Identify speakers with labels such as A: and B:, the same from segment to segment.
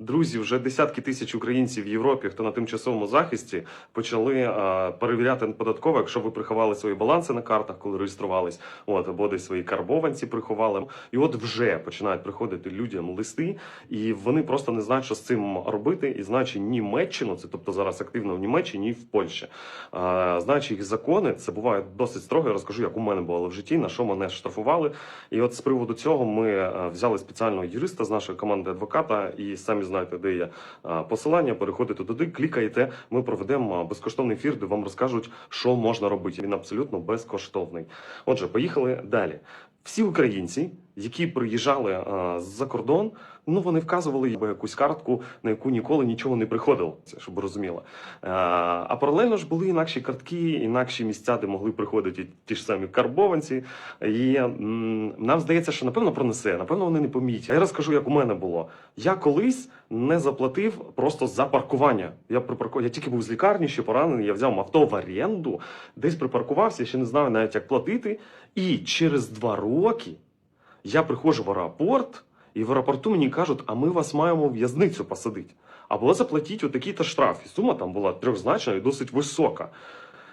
A: Друзі, вже десятки тисяч українців в Європі, хто на тимчасовому захисті, почали е, перевіряти податково, якщо ви приховали свої баланси на картах, коли реєструвались, от або десь свої карбованці приховали. І от вже починають приходити людям листи, і вони просто не знають, що з цим робити. І знаючи Німеччину, це тобто зараз активно в Німеччині і в Польщі. Е, знаючи їх закони, це буває досить строго. Я розкажу, як у мене було в житті, на що мене штрафували. І от з приводу цього ми е, взяли спеціального юриста з нашої команди адвоката, і самі знаєте, де є посилання. Переходите туди, клікаєте. Ми проведемо безкоштовний ефір, де вам розкажуть, що можна робити. Він абсолютно безкоштовний. Отже, поїхали далі. Всі українці, які приїжджали е, з-за кордон, ну вони вказували якусь картку, на яку ніколи нічого не приходило, це щоб ви розуміли. Е, а паралельно ж були інакші картки, інакші місця, де могли приходити ті ж самі карбованці. І нам здається, що напевно пронесе, напевно, вони не помітять. Я розкажу, як у мене було. Я колись не заплатив просто за паркування. Я припарку... я тільки був з лікарні, ще поранений. Я взяв авто в оренду, десь припаркувався, ще не знаю навіть як платити. І через два роки я приходжу в аеропорт, і в аеропорту мені кажуть, а ми вас маємо в'язницю посадити. Або заплатіть отакий-то штраф. І сума там була трьохзначна і досить висока.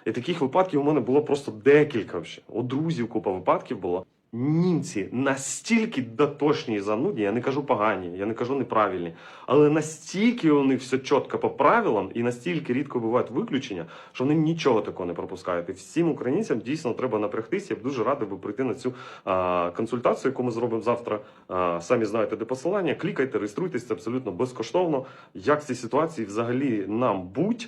A: І таких випадків у мене було просто декілька. Взагалі. У друзів купа випадків було. Німці настільки дотошні і занудні, я не кажу погані, я не кажу неправильні, але настільки них все чітко по правилам і настільки рідко бувають виключення, що вони нічого такого не пропускають. І всім українцям дійсно треба напрягтися. Я б дуже радий би прийти на цю а, консультацію, яку ми зробимо завтра. А, самі знаєте, де посилання. Клікайте, реєструйтесь, абсолютно безкоштовно. Як в цій ситуації взагалі нам будь.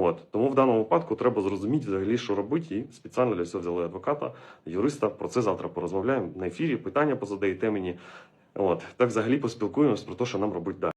A: От тому в даному випадку треба зрозуміти взагалі, що робити, і спеціально для цього взяли адвоката, юриста. Про це завтра порозмовляємо на ефірі. Питання позадаєте мені. От так взагалі поспілкуємось про те, що нам робити далі.